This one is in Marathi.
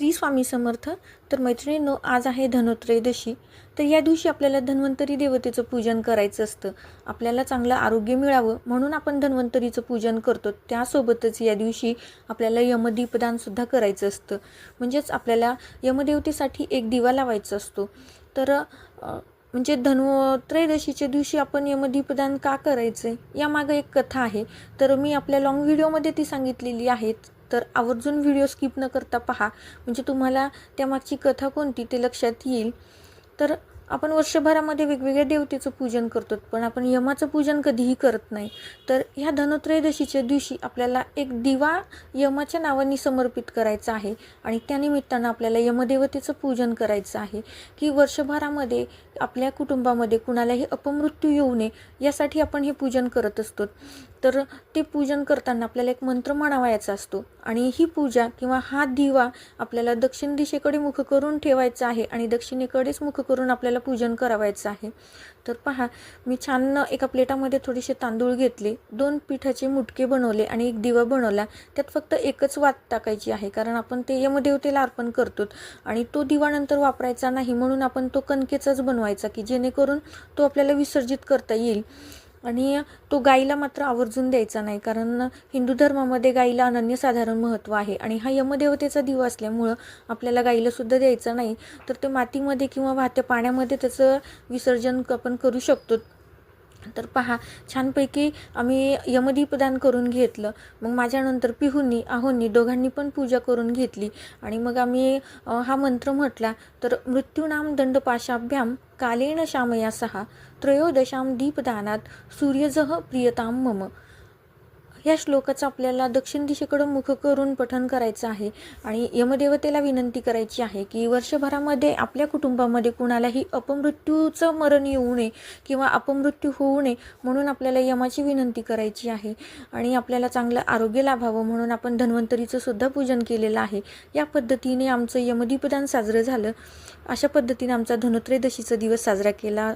श्री स्वामी समर्थ तर मैत्रिणींनो आज आहे धनोत्रयोदशी. तर या दिवशी आपल्याला धन्वंतरी देवतेचं पूजन करायचं असतं. आपल्याला चांगलं आरोग्य मिळावं म्हणून आपण धन्वंतरीचं पूजन करतो. त्यासोबतच या दिवशी आपल्याला यमदीपदानसुद्धा करायचं असतं. म्हणजेच आपल्याला यमदेवतेसाठी एक दिवा लावायचा असतो. तर म्हणजे धन्वत्रयोदशीच्या दिवशी आपण यमदीपदान का करायचं आहे यामागं एक कथा आहे. तर मी आपल्या लॉंग व्हिडिओमध्ये ती सांगितलेली आहे. तर आवर्जून व्हिडिओ स्किप न करता पहा. म्हणजे तुम्हाला त्यामागची कथा कोणती ते लक्षात येईल. तर आपण वर्षभरामध्ये वेगवेगळ्या देवतेचं पूजन करतो पण आपण यमाचं पूजन कधीही करत नाही. तर ह्या धनोत्रयोदशीच्या दिवशी आपल्याला एक दिवा यमाच्या नावाने समर्पित करायचा आहे आणि त्यानिमित्तानं आपल्याला यमदेवतेचं पूजन करायचं आहे की वर्षभरामध्ये आपल्या कुटुंबामध्ये कुणालाही अपमृत्यू येऊ नये यासाठी आपण हे पूजन करत असतो. तर ते पूजन करताना आपल्याला एक मंत्र म्हणावायचा असतो आणि ही पूजा किंवा हा दिवा आपल्याला दक्षिण दिशेकडे मुख करून ठेवायचा आहे आणि दक्षिणेकडेच मुख करून आपल्याला पूजन करावायचं आहे. तर पहा मी छान एका प्लेटामध्ये थोडेसे तांदूळ घेतले दोन पिठाचे मुटके बनवले आणि एक दिवा बनवला. त्यात फक्त एकच वात टाकायची आहे कारण आपण ते यमदेवतेला अर्पण करतो आणि तो दिवा नंतर वापरायचा नाही म्हणून आपण तो कणकेचाच बनवायचा की जेणेकरून तो आपल्याला विसर्जित करता येईल. आणि तो गाईला मात्र आवर्जून द्यायचा नाही कारण हिंदू धर्मामध्ये गाईला अनन्यसाधारण महत्त्व आहे. आणि हा यमदेवतेचा दिवा असल्यामुळं आपल्याला गाईला सुद्धा द्यायचा नाही. तर ते मातीमध्ये किंवा वाहत्या पाण्यामध्ये त्याचं विसर्जन आपण करू शकतो. तर पहा छानपैकी आम्ही यमदीपदान करून घेतलं. मग माझ्यानंतर पिहूंनी आहोंनी दोघांनी पण पूजा करून घेतली. आणि मग आम्ही हा मंत्र म्हटला तर मृत्यूनाम दंडपाशाभ्याम कालेन शामया सहा त्रयोदशाम दीपदानात सूर्यजह प्रियताम मम. या श्लोकाचं आपल्याला दक्षिण दिशेकडं मुख करून पठन करायचं आहे. आणि यमदेवतेला विनंती करायची आहे की वर्षभरामध्ये आपल्या कुटुंबामध्ये कुणालाही अपमृत्यूचं मरण येऊ नये किंवा अपमृत्यू होऊ नये म्हणून आपल्याला यमाची विनंती करायची आहे. आणि आपल्याला चांगलं आरोग्य लाभावं म्हणून आपण धन्वंतरीचं सुद्धा पूजन केलेलं आहे. या पद्धतीने आमचं यमदीपदान साजरं झालं. अशा पद्धतीने आमचा धनोत्रयोदशीचा दिवस साजरा केला